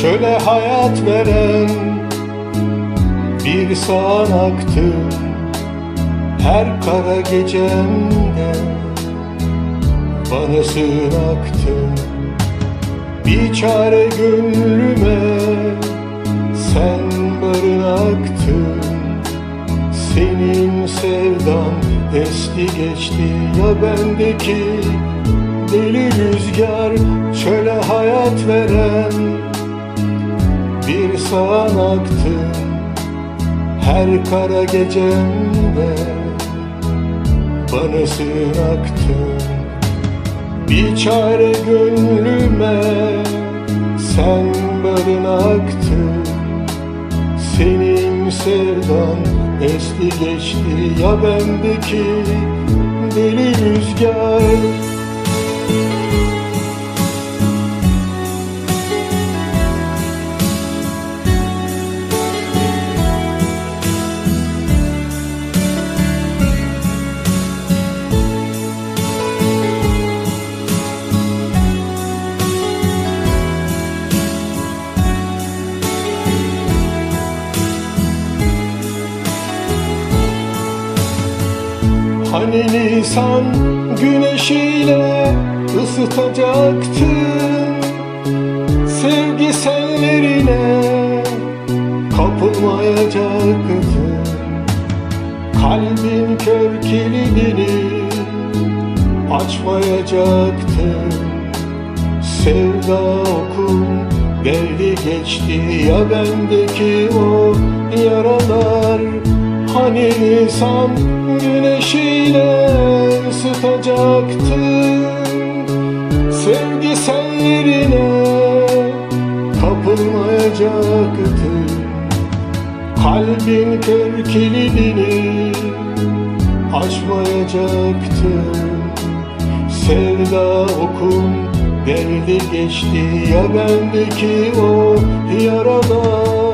Çöle hayat veren bir sağanaktı Her kara gecemde bana sığınaktı. Bir çare gönlüme sen barınaktın Senin sevdan esti geçti ya bendeki Deli rüzgar. Çöle hayat veren Bir sağanaktın her kara gecemde Bana sığınaktın bir çare gönlüme sen barınaktın Senin sevdan esti geçti ya bendeki deli rüzgar Hani Nisan güneşiyle ısıtacaktın? Sevgi sellerine kapılmayacaktın. Kalbin kör kilidini açmayacaktın. Sevda okum geldi geçti ya bendeki o yaralar? Hani Nisan güneşiyle ısıtacaktın Sevgi sellerine kapılmayacaktın Kalbin kör kilidini açmayacaktın Sevda okum geldi geçti ya bendeki o yaralar